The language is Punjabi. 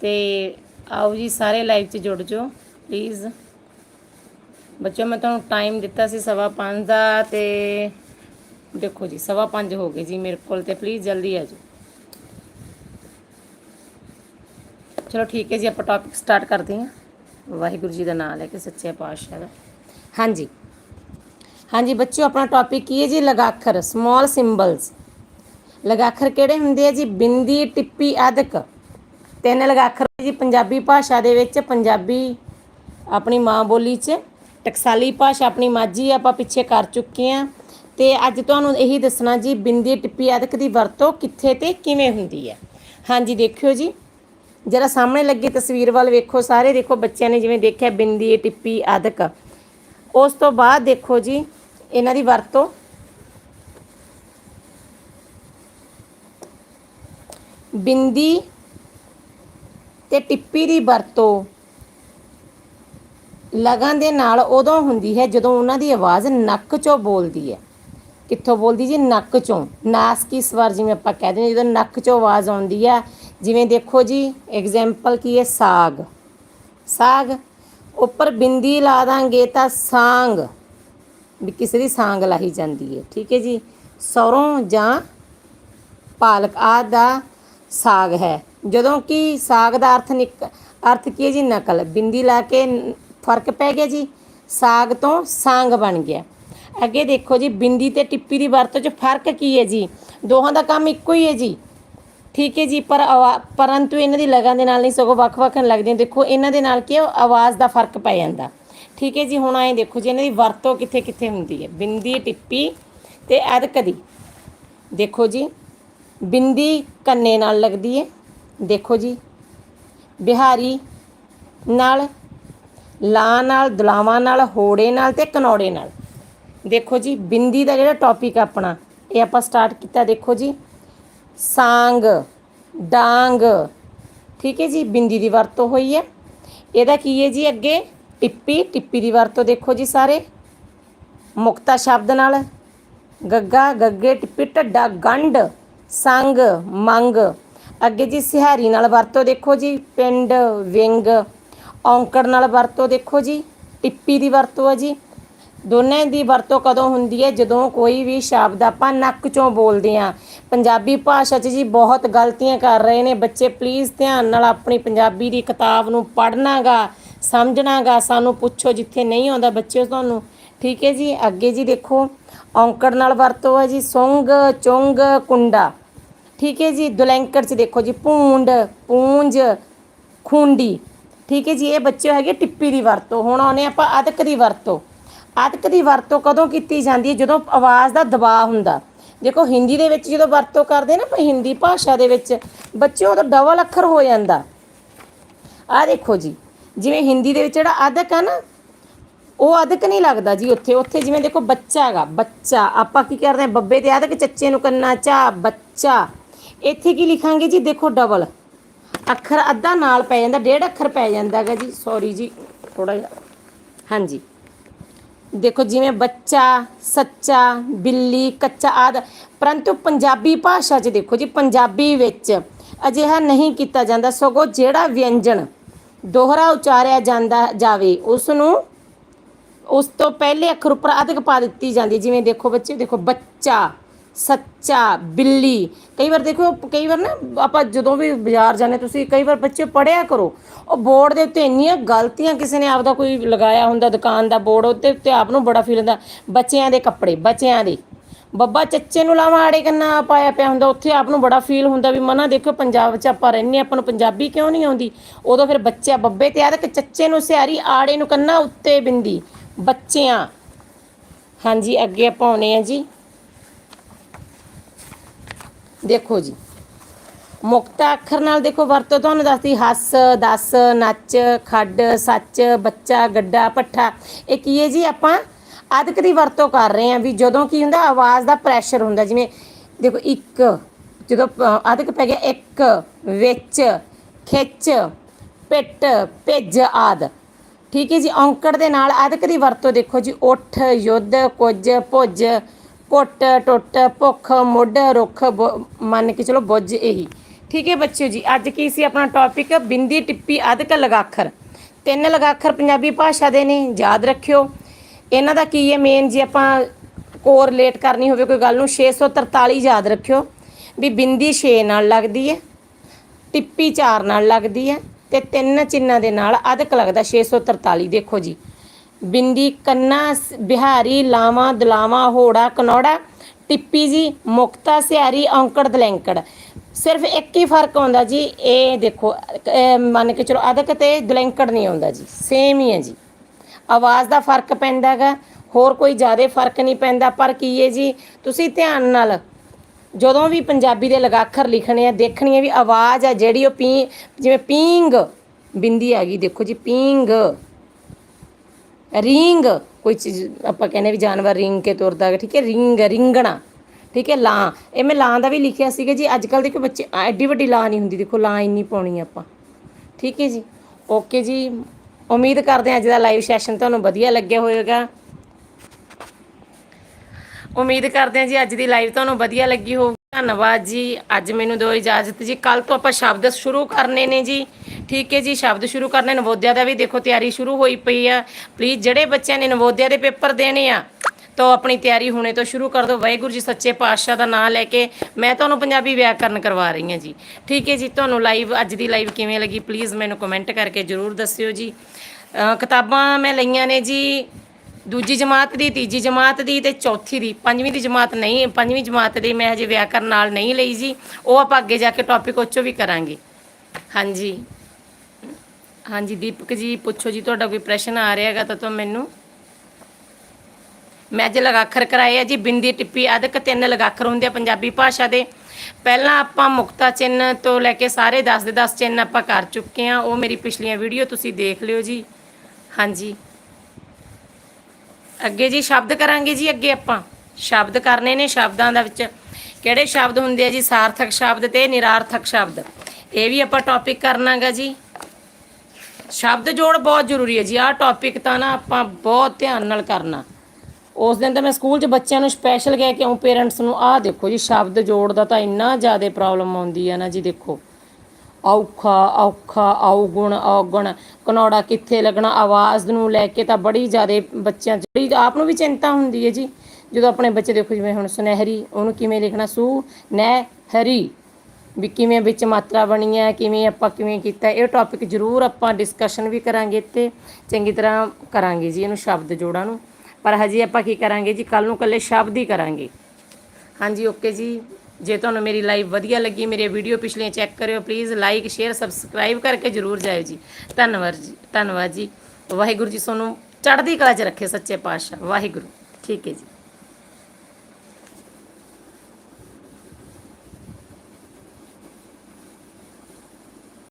ਤੇ ਆਓ ਜੀ ਸਾਰੇ ਲਾਈਵ 'ਚ ਜੁੜ ਜਾਓ ਪਲੀਜ਼ ਬੱਚਿਓ, ਮੈਂ ਤੁਹਾਨੂੰ ਟਾਈਮ ਦਿੱਤਾ ਸੀ ਸਵਾ ਪੰਜ ਦਾ ਤੇ ਦੇਖੋ ਜੀ, ਸਵਾ ਪੰਜ ਹੋ ਗਏ ਜੀ ਮੇਰੇ ਕੋਲ ਤੇ ਪਲੀਜ਼ ਜਲਦੀ ਆ ਜਾਓ। ਚਲੋ ਠੀਕ ਹੈ ਜੀ, ਆਪਾਂ ਟੌਪਿਕ ਸਟਾਰਟ ਕਰਦੇ ਹਾਂ। ਵਾਹਿਗੁਰੂ ਜੀ ਦਾ ਨਾਮ ਲੈ ਕੇ ਸੱਚੇ ਪਾਤਸ਼ਾਹ ਦਾ। ਹਾਂਜੀ। ਹਾਂਜੀ, ਬੱਚਿਓ, ਆਪਣਾ ਟੌਪਿਕ ਕੀ ਹੈ ਜੀ? ਲਗਾਖਰ ਸਮਾਲ ਸਿੰਬਲਸ ਲਗਾਖਰ ਕਿਹੜੇ ਹੁੰਦੇ ਆ ਜੀ? ਬਿੰਦੀ, ਟਿੱਪੀ, ਆਦਿਕ। ਤਿੰਨ ਲਗਾਖਰ ਜੀ, ਪੰਜਾਬੀ ਭਾਸ਼ਾ ਦੇ ਵਿੱਚ ਪੰਜਾਬੀ ਆਪਣੀ ਮਾਂ ਬੋਲੀ 'ਚ, ਟਕਸਾਲੀ ਭਾਸ਼ਾ ਆਪਣੀ ਮਾਝੀ ਆਪਾਂ ਪਿੱਛੇ ਕਰ ਚੁੱਕੇ ਆ। ਤੇ ਅੱਜ ਤੁਹਾਨੂੰ ਇਹੀ ਦੱਸਣਾ ਜੀ, ਬਿੰਦੀ ਟਿੱਪੀ ਅਦਕ ਦੀ ਵਰਤੋਂ ਕਿੱਥੇ ਤੇ ਕਿਵੇਂ ਹੁੰਦੀ ਹੈ? ਹਾਂਜੀ, ਦੇਖਿਓ ਜੀ। ਜਰਾ ਸਾਹਮਣੇ ਲੱਗੀ ਤਸਵੀਰ ਵੱਲ ਵੇਖੋ ਸਾਰੇ, ਦੇਖੋ ਬੱਚਿਆਂ ਨੇ ਜਿਵੇਂ ਦੇਖਿਆ ਬਿੰਦੀ, ਟਿੱਪੀ ਆਦਿਕ ਉਸ ਤੋਂ ਬਾਅਦ ਦੇਖੋ ਜੀ, ਇਹਨਾਂ ਦੀ ਵਰਤੋਂ। ਬਿੰਦੀ ਤੇ ਟਿੱਪੀ ਦੀ ਵਰਤੋਂ ਲਗਨ ਦੇ ਨਾਲ ਉਦੋਂ ਹੁੰਦੀ ਹੈ ਜਦੋਂ ਉਹਨਾਂ ਦੀ ਆਵਾਜ਼ ਨੱਕ ਚੋਂ ਬੋਲਦੀ ਹੈ। ਕਿੱਥੋਂ ਬੋਲਦੀ ਜੀ? ਨੱਕ ਚੋਂ। ਨਾਸਕੀ ਸਵਰ ਜਿਵੇਂ ਆਪਾਂ ਕਹਿ ਦਿੰਦੇ ਜਦੋਂ ਨੱਕ ਚੋਂ ਆਵਾਜ਼ ਆਉਂਦੀ ਹੈ। ਜਿਵੇਂ ਦੇਖੋ ਜੀ ਐਗਜ਼ਾਮਪਲ ਕੀ ਹੈ? ਸਾਗ। ਸਾਗ ਉੱਪਰ ਬਿੰਦੀ ਲਾ ਦਾਂਗੇ ਤਾਂ ਸਾਂਗ ਵੀ ਕਿਸੇ ਦੀ ਸਾਂਗ ਲਾਹੀ ਜਾਂਦੀ ਹੈ। ਠੀਕ ਹੈ ਜੀ? ਸਰੋਂ ਜਾਂ ਪਾਲਕ ਆਦਿ ਦਾ ਸਾਗ ਹੈ। ਜਦੋਂ ਕਿ ਸਾਗ ਦਾ ਅਰਥ ਨਿਕ, ਅਰਥ ਕੀ ਹੈ ਜੀ? ਨਕਲ। ਬਿੰਦੀ ਲਾ ਕੇ ਫ਼ਰਕ ਪੈ ਗਿਆ ਜੀ। ਸਾਗ ਤੋਂ ਸਾਂਗ ਬਣ ਗਿਆ। ਅੱਗੇ ਦੇਖੋ ਜੀ, ਬਿੰਦੀ ਤੇ ਟਿੱਪੀ ਦੀ ਵਰਤੋਂ 'ਚ ਫ਼ਰਕ ਕੀ ਹੈ ਜੀ? ਦੋਹਾਂ ਦਾ ਕੰਮ ਇੱਕੋ ਹੀ ਹੈ ਜੀ। ਠੀਕ ਹੈ ਜੀ, ਪਰ ਆਵਾ- ਪਰੰਤੂ ਇਹਨਾਂ ਦੀ ਲਗਨ ਦੇ ਨਾਲ ਨਹੀਂ, ਸਗੋਂ ਵੱਖ-ਵੱਖ ਲੱਗਦੀਆਂ। ਦੇਖੋ, ਇਹਨਾਂ ਦੇ ਨਾਲ ਕੀ ਆਵਾਜ਼ ਦਾ ਫ਼ਰਕ ਪੈ ਜਾਂਦਾ। ਠੀਕ ਹੈ ਜੀ, ਹੁਣ ਆਏ ਦੇਖੋ ਜੀ, ਇਹਨਾਂ ਦੀ ਵਰਤੋਂ ਕਿੱਥੇ-ਕਿੱਥੇ ਹੁੰਦੀ ਹੈ? ਬਿੰਦੀ, ਟਿੱਪੀ ਤੇ ਅਦਕ ਦੀ ਦੇਖੋ ਜੀ, ਬਿੰਦੀ ਕੰਨੇ ਨਾਲ ਲੱਗਦੀ ਹੈ। ਦੇਖੋ ਜੀ, ਬਿਹਾਰੀ ਨਾਲ, ਲਾ ਨਾਲ, ਦੁਲਾਵਾਂ ਨਾਲ, ਹੋੜੇ ਨਾਲ ਤੇ ਕਨੌੜੇ ਨਾਲ। ਦੇਖੋ ਜੀ, ਬਿੰਦੀ ਦਾ ਜਿਹੜਾ ਟੌਪਿਕ ਆਪਣਾ, ਇਹ ਆਪਾਂ ਸਟਾਰਟ ਕੀਤਾ, ਦੇਖੋ ਜੀ। ਸਾਂਗ, ਡਾਂਗ, ਠੀਕ ਹੈ ਜੀ, ਬਿੰਦੀ ਦੀ ਵਰਤੋਂ ਹੋਈ ਹੈ। ਇਹਦਾ ਕੀ ਹੈ ਜੀ ਅੱਗੇ? ਟਿੱਪੀ ਟਿੱਪੀ ਦੀ ਵਰਤੋਂ ਦੇਖੋ ਜੀ ਸਾਰੇ। ਮੁਕਤਾ ਸ਼ਬਦ ਨਾਲ, ਗੱਗਾ, ਗੱਗੇ, ਟਿੱਪੀ, ਢੱਡਾ, ਗੰਢ, ਸੰਗ, ਮੰਗ। ਅੱਗੇ ਜੀ ਸਿਹਾਰੀ ਨਾਲ ਵਰਤੋ ਦੇਖੋ ਜੀ, ਪਿੰਡ ਵਿੰਗ, ਔਂਕੜ ਨਾਲ ਵਰਤੋ ਦੇਖੋ ਜੀ, ਟਿੱਪੀ ਦੀ ਵਰਤੋਂ ਹੈ ਜੀ। ਦੋਨਾਂ ਦੀ ਵਰਤੋਂ ਕਦੋਂ ਹੁੰਦੀ ਹੈ? ਜਦੋਂ ਕੋਈ ਵੀ ਸ਼ਬਦ ਆਪਾਂ ਨੱਕ ਚੋਂ ਬੋਲਦੇ ਆ ਪੰਜਾਬੀ ਭਾਸ਼ਾ 'ਚ ਜੀ ਬਹੁਤ ਗਲਤੀਆਂ ਕਰ ਰਹੇ ਨੇ। ਬੱਚੇ ਪਲੀਜ਼ ਧਿਆਨ ਨਾਲ ਆਪਣੀ ਪੰਜਾਬੀ ਦੀ ਕਿਤਾਬ ਨੂੰ ਪੜ੍ਹਨਾਗਾ, ਸਮਝਣਾਗਾ। ਸਾਨੂੰ ਪੁੱਛੋ ਜਿੱਥੇ ਨਹੀਂ ਆਉਂਦਾ ਬੱਚਿਓ ਤੁਹਾਨੂੰ। ਠੀਕ ਹੈ ਜੀ? ਅੱਗੇ ਜੀ ਦੇਖੋ, ਔਂਕੜ ਨਾਲ ਵਰਤੋ ਹੈ ਜੀ। ਸੁੰਗ, ਚੁੰਗ, ਕੁੰਡਾ। ਠੀਕ ਹੈ ਜੀ ਦੁਲੈਂਕੜ 'ਚ ਦੇਖੋ ਜੀ, ਪੂੰਡ, ਪੂੰਜ, ਖੁੰਡੀ। ਠੀਕ ਹੈ ਜੀ, ਇਹ ਬੱਚੇ ਹੈਗੇ ਟਿੱਪੀ ਦੀ ਵਰਤੋਂ, ਹੁਣ ਆਉਨੇ ਆਪਾਂ ਅਦਕ ਦੀ ਵਰਤੋਂ। ਅਦਕ ਦੀ ਵਰਤੋਂ ਕਦੋਂ ਕੀਤੀ ਜਾਂਦੀ ਹੈ? ਜਦੋਂ ਆਵਾਜ਼ ਦਾ ਦਬਾਅ ਹੁੰਦਾ। ਦੇਖੋ, ਹਿੰਦੀ ਦੇ ਵਿੱਚ ਜਦੋਂ ਵਰਤੋਂ ਕਰਦੇ ਨਾ ਆਪਾਂ, ਹਿੰਦੀ ਭਾਸ਼ਾ ਦੇ ਵਿੱਚ ਬੱਚੇ ਉਦੋਂ ਡਬਲ ਅੱਖਰ ਹੋ ਜਾਂਦਾ। ਆ ਦੇਖੋ ਜੀ, ਜਿਵੇਂ ਹਿੰਦੀ ਦੇ ਵਿੱਚ ਜਿਹੜਾ ਅਦਕ ਆ ਨਾ, ਉਹ ਅਦਕ ਨਹੀਂ ਲੱਗਦਾ ਜੀ ਉੱਥੇ। ਉੱਥੇ ਜਿਵੇਂ ਦੇਖੋ ਬੱਚਾ ਹੈਗਾ, ਬੱਚਾ। ਆਪਾਂ ਕੀ ਕਰਦੇ ਹਾਂ? ਬੱਬੇ ਤੇ ਅਦਕ, ਚੱਚੇ ਨੂੰ ਕੰਨਾ ਚਾ ਬੱਚਾ। ਇੱਥੇ ਕੀ ਲਿਖਾਂਗੇ ਜੀ? ਦੇਖੋ ਡਬਲ ਅੱਖਰ ਅੱਧਾ ਨਾਲ ਪੈ ਜਾਂਦਾ, ਡੇਢ ਅੱਖਰ ਪੈ ਜਾਂਦਾ ਹੈਗਾ ਜੀ। ਸੌਰੀ ਜੀ ਥੋੜਾ ਜਿਹਾ। ਹਾਂਜੀ। ਦੇਖੋ ਜਿਵੇਂ ਬੱਚਾ, ਸੱਚਾ, ਬਿੱਲੀ, ਕੱਚਾ ਆਦ। ਪਰੰਤੂ ਪੰਜਾਬੀ ਭਾਸ਼ਾ 'ਚ ਦੇਖੋ ਜੀ, ਪੰਜਾਬੀ ਵਿੱਚ ਅਜਿਹਾ ਨਹੀਂ ਕੀਤਾ ਜਾਂਦਾ। ਸਗੋਂ ਜਿਹੜਾ ਵਿਅੰਜਨ ਦੋਹਰਾ ਉਚਾਰਿਆ ਜਾਂਦਾ ਜਾਵੇ, ਉਸ ਨੂੰ ਉਸ ਤੋਂ ਪਹਿਲੇ ਅੱਖਰ ਉੱਪਰ ਅਧਿਕ ਪਾ ਦਿੱਤੀ ਜਾਂਦੀ ਜਿਵੇਂ ਦੇਖੋ ਬੱਚੇ, ਦੇਖੋ ਬੱਚਾ। ਸੱਚਾ ਬਿੱਲੀ। ਕਈ ਵਾਰ ਦੇਖੋ ਕਈ ਵਾਰ ਨਾ ਆਪਾਂ ਜਦੋਂ ਵੀ ਬਾਜ਼ਾਰ ਜਾਂਦੇ ਤੁਸੀਂ ਕਈ ਵਾਰ ਬੱਚੇ ਪੜਿਆ ਕਰੋ ਉਹ ਬੋਰਡ ਦੇ ਉੱਤੇ ਇੰਨੀਆਂ ਗਲਤੀਆਂ ਕਿਸੇ ਨੇ ਆਪਦਾ ਕੋਈ ਲਗਾਇਆ ਹੁੰਦਾ ਦੁਕਾਨ ਦਾ ਬੋਰਡ ਉੱਤੇ ਉੱਤੇ ਆਪ ਨੂੰ ਬੜਾ ਫੀਲ ਹੁੰਦਾ ਬੱਚਿਆਂ ਦੇ ਕੱਪੜੇ ਬੱਚਿਆਂ ਦੇ। ਬੱਬਾ ਚੱਚੇ ਨੂੰ ਲਾਵਾਂ ਆੜੇ ਕੰਨਾ ਪਾਇਆ ਪਿਆ ਹੁੰਦਾ ਉੱਥੇ ਆਪ ਨੂੰ ਬੜਾ ਫੀਲ ਹੁੰਦਾ ਵੀ ਮਨਾ ਦੇਖੋ ਪੰਜਾਬ 'ਚ ਆਪਾਂ ਰਹਿੰਦੇ ਹਾਂ, ਆਪਾਂ ਨੂੰ ਪੰਜਾਬੀ ਕਿਉਂ ਨਹੀਂ ਆਉਂਦੀ? ਉਦੋਂ ਫਿਰ ਬੱਚਾ ਬੱਬੇ ਤੇ ਆਦਕ ਚੱਚੇ ਨੂੰ ਸਿਆਰੀ ਆੜੇ ਨੂੰ ਕੰਨਾ ਉੱਤੇ ਬਿੰਦੀ। ਬੱਚਿਆਂ। ਹਾਂਜੀ ਅੱਗੇ ਆਪਾਂ ਆਉਨੇ ਆ ਜੀ। ਦੇਖੋ ਜੀ। ਮੁਕਤਾ ਅੱਖਰ ਨਾਲ ਦੇਖੋ, ਵਰਤੋਂ ਤੁਹਾਨੂੰ ਦੱਸਦੀ, ਹੱਸ, ਦੱਸ, ਨੱਚ, ਖੱਡ, ਸੱਚ, ਬੱਚਾ, ਗੱਡਾ ਪੱਠਾ ਇਹ ਕੀ ਹੈ ਜੀ ਆਪਾਂ? ਅਦਕ ਦੀ ਵਰਤੋਂ ਕਰ ਰਹੇ ਹਾਂ ਵੀ ਜਦੋਂ ਕੀ ਹੁੰਦਾ, ਆਵਾਜ਼ ਦਾ ਪ੍ਰੈਸ਼ਰ ਹੁੰਦਾ, ਜਿਵੇਂ ਦੇਖੋ ਇੱਕ, ਜਦੋਂ ਅਦਕ ਪੈ ਗਿਆ, ਇੱਕ, ਵਿੱਚ, ਖਿੱਚ, ਪਿੱਟ, ਭਿੱਜ ਆਦ। ਠੀਕ ਹੈ ਜੀ, ਔਂਕੜ ਦੇ ਨਾਲ ਅਦਕ ਦੀ ਵਰਤੋਂ ਦੇਖੋ ਜੀ, ਉੱਠ, ਯੁੱਧ, ਕੁਝ, ਭੁੱਜ ਘੁੱਟ ਟੁੱਟ, ਭੁੱਖ, ਮੁੱਢ, ਰੁੱਖ, ਬੁ- ਮੰਨ ਕੇ ਚਲੋ ਬੁੱਝ ਇਹੀ। ਠੀਕ ਹੈ ਬੱਚਿਓ ਜੀ, ਅੱਜ ਕੀ ਸੀ ਆਪਣਾ ਟੌਪਿਕ ਬਿੰਦੀ, ਟਿੱਪੀ ਅਧਿਕ ਲਗਾਖਰ। ਤਿੰਨ ਲਗਾਖਰ ਪੰਜਾਬੀ ਭਾਸ਼ਾ ਦੇ ਨੇ, ਯਾਦ ਰੱਖਿਓ। ਇਹਨਾਂ ਦਾ ਕੀ ਹੈ ਮੇਨ ਜੇ, ਆਪਾਂ ਕੋਰ ਰਿਲੇਟ ਕਰਨੀ ਹੋਵੇ ਕੋਈ ਗੱਲ ਨੂੰ 643 ਯਾਦ ਰੱਖਿਓ। ਵੀ ਬਿੰਦੀ 6 ਨਾਲ ਲੱਗਦੀ ਹੈ, ਟਿੱਪੀ 4 ਨਾਲ ਲੱਗਦੀ ਹੈ, ਤੇ ਤਿੰਨ ਚਿੰਨਾਂ ਦੇ ਨਾਲ ਅਧਿਕ ਲੱਗਦਾ 643 ਦੇਖੋ ਜੀ ਬਿੰਦੀ, ਕੰਨਾ ਸ- ਬਿਹਾਰੀ, ਲਾਵਾਂ, ਦਲਾਵਾਂ, ਹੋੜਾ, ਕਨੌੜਾ, ਟਿੱਪੀ ਜੀ, ਮੁਕਤਾ, ਸਿਆਰੀ, ਔਂਕੜ, ਦਲੈਂਕੜ। ਸਿਰਫ ਇੱਕ ਹੀ ਫ਼ਰਕ ਆਉਂਦਾ ਜੀ, ਇਹ ਦੇਖੋ ਮੰਨ ਕੇ ਚਲੋ ਅਦਕ ਤੇ ਦਲੈਂਕੜ ਨਹੀਂ ਆਉਂਦਾ ਜੀ ਸੇਮ ਹੀ ਹੈ ਜੀ। ਆਵਾਜ਼ ਦਾ ਫ਼ਰਕ ਪੈਂਦਾ ਹੈਗਾ, ਹੋਰ ਕੋਈ ਜ਼ਿਆਦਾ ਫ਼ਰਕ ਨਹੀਂ ਪੈਂਦਾ, ਪਰ ਕੀ ਹੈ ਜੀ, ਤੁਸੀਂ ਧਿਆਨ ਨਾਲ ਜਦੋਂ ਵੀ ਪੰਜਾਬੀ ਦੇ ਲਗਾਖਰ ਲਿਖਣੇ ਆ ਦੇਖਣੀ ਹੈ ਵੀ ਆਵਾਜ਼ ਆ ਜਿਹੜੀ ਉਹ ਪੀ, ਜਿਵੇਂ ਪੀਂਗ ਬਿੰਦੀ ਆ ਗਈ ਦੇਖੋ ਜੀ ਪੀਂਗ ਰਿੰਗ ਕੋਈ ਚੀਜ਼, ਆਪਾਂ ਕਹਿੰਦੇ ਵੀ ਜਾਨਵਰ ਰਿੰਗ ਕੇ ਤੁਰਦਾ ਹੈ ਠੀਕ ਹੈ ਰਿੰਗ ਰਿੰਗਣਾ ਠੀਕ ਹੈ, ਲਾਂ, ਇਹ ਮੈਂ ਲਾਂ ਦਾ ਵੀ ਲਿਖਿਆ ਸੀਗਾ ਜੀ, ਅੱਜ ਕੱਲ ਦੇਖੋ ਬੱਚੇ ਐਡੀ ਵੱਡੀ ਲਾਂ ਨਹੀਂ ਹੁੰਦੀ, ਦੇਖੋ ਲਾਂ ਇੰਨੀ ਪਾਉਣੀ ਆਪਾਂ, ਠੀਕ ਹੈ ਜੀ ਓਕੇ ਜੀ, ਉਮੀਦ ਕਰਦੇ ਹਾਂ ਅੱਜ ਦਾ ਲਾਈਵ ਸੈਸ਼ਨ ਤੁਹਾਨੂੰ ਵਧੀਆ ਲੱਗਿਆ ਹੋਵੇਗਾ, ਉਮੀਦ ਕਰਦੇ ਹਾਂ ਜੀ ਅੱਜ ਦੀ ਲਾਈਵ ਤੁਹਾਨੂੰ ਵਧੀਆ ਲੱਗੀ ਹੋਊਗੀ, ਧੰਨਵਾਦ ਜੀ, ਅੱਜ ਮੈਨੂੰ ਦਿਓ ਇਜਾਜ਼ਤ ਜੀ ਕੱਲ ਤੋਂ ਆਪਾਂ ਸ਼ਬਦ ਸ਼ੁਰੂ ਕਰਨੇ ਨੇ ਜੀ ਠੀਕ ਹੈ ਜੀ, ਸ਼ਬਦ ਸ਼ੁਰੂ ਕਰਨੇ, ਨਵੋਦਿਆ ਦਾ ਵੀ ਦੇਖੋ ਤਿਆਰੀ ਸ਼ੁਰੂ ਹੋਈ ਪਈ ਆ। ਪਲੀਜ਼ ਜਿਹੜੇ ਬੱਚਿਆਂ ਨੇ ਨਵੋਦਿਆ ਦੇ ਪੇਪਰ ਦੇਣੇ ਆ, ਤਾਂ ਉਹ ਆਪਣੀ ਤਿਆਰੀ ਹੁਣੇ ਤੋਂ ਸ਼ੁਰੂ ਕਰ ਦਿਓ। ਵਾਹਿਗੁਰੂ ਜੀ ਸੱਚੇ ਪਾਤਸ਼ਾਹ ਦਾ ਨਾਮ ਲੈ ਕੇ ਮੈਂ ਤੁਹਾਨੂੰ ਪੰਜਾਬੀ ਵਿਆਕਰਨ ਕਰਵਾ ਰਹੀ ਹਾਂ ਜੀ। ਠੀਕ ਹੈ ਜੀ, ਤੁਹਾਨੂੰ ਲਾਈਵ ਅੱਜ ਦੀ ਲਾਈਵ ਕਿਵੇਂ ਲੱਗੀ? ਪਲੀਜ਼ ਮੈਨੂੰ ਕਮੈਂਟ ਕਰਕੇ ਜਰੂਰ ਦੱਸਿਓ ਜੀ। ਕਿਤਾਬਾਂ ਮੈਂ ਲਈਆਂ ਨੇ ਜੀ, ਦੂਜੀ ਜਮਾਤ ਦੀ, ਤੀਜੀ ਜਮਾਤ ਦੀ ਤੇ ਚੌਥੀ ਦੀ। ਪੰਜਵੀਂ ਦੀ ਜਮਾਤ ਨਹੀਂ, ਪੰਜਵੀਂ ਜਮਾਤ ਦੀ ਮੈਂ ਹਜੇ ਵਿਆਕਰਨ ਨਾਲ ਨਹੀਂ ਲਈ ਜੀ। ਉਹ ਆਪਾਂ ਅੱਗੇ ਜਾ ਕੇ ਟੌਪਿਕ ਉੱਚੋਂ ਵੀ ਕਰਾਂਗੇ। ਹਾਂਜੀ। ਹਾਂਜੀ, ਦੀਪਕ ਜੀ, ਪੁੱਛੋ ਜੀ, ਤੁਹਾਡਾ ਕੋਈ ਪ੍ਰਸ਼ਨ ਆ ਰਿਹਾ ਹੈਗਾ ਤਾਂ ਤੁਮ ਮੈਨੂੰ। ਮੈਂ ਅੱਜ ਲਗਾਖਰ ਕਰਾਏ ਆ ਜੀ, ਬਿੰਦੀ ਟਿੱਪੀ ਅਧਿਕ ਤਿੰਨ ਲਗਾਖਰ ਹੁੰਦੇ ਆ ਪੰਜਾਬੀ ਭਾਸ਼ਾ ਦੇ। ਪਹਿਲਾਂ ਆਪਾਂ ਮੁਕਤਾ ਚਿੰਨ ਤੋਂ ਲੈ ਕੇ ਸਾਰੇ 10 ਦੇ 10 ਚਿੰਨ ਆਪਾਂ ਕਰ ਚੁੱਕੇ ਆ। ਉਹ ਮੇਰੀ ਪਿਛਲੀਆਂ ਵੀਡੀਓ ਤੁਸੀਂ ਦੇਖ ਲਿਓ ਜੀ। ਹਾਂਜੀ। ਅੱਗੇ ਜੀ, ਸ਼ਬਦ ਕਰਾਂਗੇ ਜੀ ਅੱਗੇ ਆਪਾਂ। ਸ਼ਬਦ ਕਰਨੇ ਨੇ ਸ਼ਬਦਾਂ ਦਾ ਵਿੱਚ। ਕਿਹੜੇ ਸ਼ਬਦ ਹੁੰਦੇ ਆ ਜੀ? ਸਾਰਥਕ ਸ਼ਬਦ ਤੇ ਨਿਰਾਰਥਕ ਸ਼ਬਦ। ਇਹ ਵੀ ਆਪਾਂ ਟੌਪਿਕ ਕਰਨਾਗਾ ਜੀ। ਸ਼ਬਦ ਜੋੜ ਬਹੁਤ ਜ਼ਰੂਰੀ ਹੈ ਜੀ। ਆਹ ਟੌਪਿਕ ਤਾਂ ਨਾ ਆਪਾਂ ਬਹੁਤ ਧਿਆਨ ਨਾਲ ਕਰਨਾ। ਉਸ ਦਿਨ ਤਾਂ ਮੈਂ ਸਕੂਲ 'ਚ ਬੱਚਿਆਂ ਨੂੰ ਸਪੈਸ਼ਲ ਕਹਿ ਕੇ ਆਉਂ ਪੇਰੈਂਟਸ ਨੂੰ, ਆਹ ਦੇਖੋ ਜੀ, ਸ਼ਬਦ ਜੋੜ ਦਾ ਤਾਂ ਇੰਨਾ ਜ਼ਿਆਦਾ ਪ੍ਰੋਬਲਮ ਆਉਂਦੀ ਹੈ ਨਾ ਜੀ, ਦੇਖੋ। ਔਖਾ ਔਖਾ, ਔਗੁਣ, ਔਗਣ। ਕਨੌੜਾ ਕਿੱਥੇ ਲੱਗਣਾ? ਆਵਾਜ਼ ਨੂੰ ਲੈ ਕੇ ਤਾਂ ਬੜੀ ਜ਼ਿਆਦਾ ਬੱਚਿਆਂ 'ਚ ਬੜੀ ਆਪ ਨੂੰ ਵੀ ਚਿੰਤਾ ਹੁੰਦੀ ਹੈ ਜੀ। ਜਦੋਂ ਆਪਣੇ ਬੱਚੇ ਦੇਖੋ, ਜਿਵੇਂ ਹੁਣ ਸੁਨਹਿਰੀ, ਉਹਨੂੰ ਕਿਵੇਂ ਲਿਖਣਾ? ਸੂ, ਨਹਿਰੀ। ਵੀ ਕਿਵੇਂ ਵਿੱਚ ਮਾਤਰਾ ਬਣੀ ਹੈ, ਕਿਵੇਂ ਆਪਾਂ ਕਿਵੇਂ ਕੀਤਾ ਇਹ ਟੌਪਿਕ ਜ਼ਰੂਰ ਆਪਾਂ ਡਿਸਕਸ਼ਨ ਵੀ ਕਰਾਂਗੇ ਤੇ ਚੰਗੀ ਤਰ੍ਹਾਂ ਕਰਾਂਗੇ ਜੀ ਇਹਨੂੰ ਸ਼ਬਦ ਜੋੜਾਂ ਨੂੰ। ਪਰ ਹਜੇ ਆਪਾਂ ਕੀ ਕਰਾਂਗੇ ਜੀ ਕੱਲ ਨੂੰ ਕੱਲੇ ਸ਼ਬਦ ਹੀ ਕਰਾਂਗੇ। ਹਾਂਜੀ ਓਕੇ ਜੀ। ਜੇ ਤੁਹਾਨੂੰ ਮੇਰੀ ਲਾਈਵ ਵਧੀਆ ਲੱਗੀ, ਮੇਰੇ ਵੀਡੀਓ ਪਿਛਲੀਆਂ ਚੈੱਕ ਕਰਿਓ ਪਲੀਜ਼ ਲਾਈਕ ਸ਼ੇਅਰ ਸਬਸਕ੍ਰਾਈਬ ਕਰਕੇ ਜਰੂਰ ਜਾਇਓ ਜੀ। ਧੰਨਵਾਦ ਜੀ ਧੰਨਵਾਦ ਜੀ। ਵਾਹਿਗੁਰੂ ਜੀ, ਤੁਹਾਨੂੰ ਚੜ੍ਹਦੀ ਕਲਾ 'ਚ ਰੱਖੇ ਸੱਚੇ ਪਾਤਸ਼ਾਹ। ਵਾਹਿਗੁਰੂ। ਠੀਕ ਹੈ ਜੀ।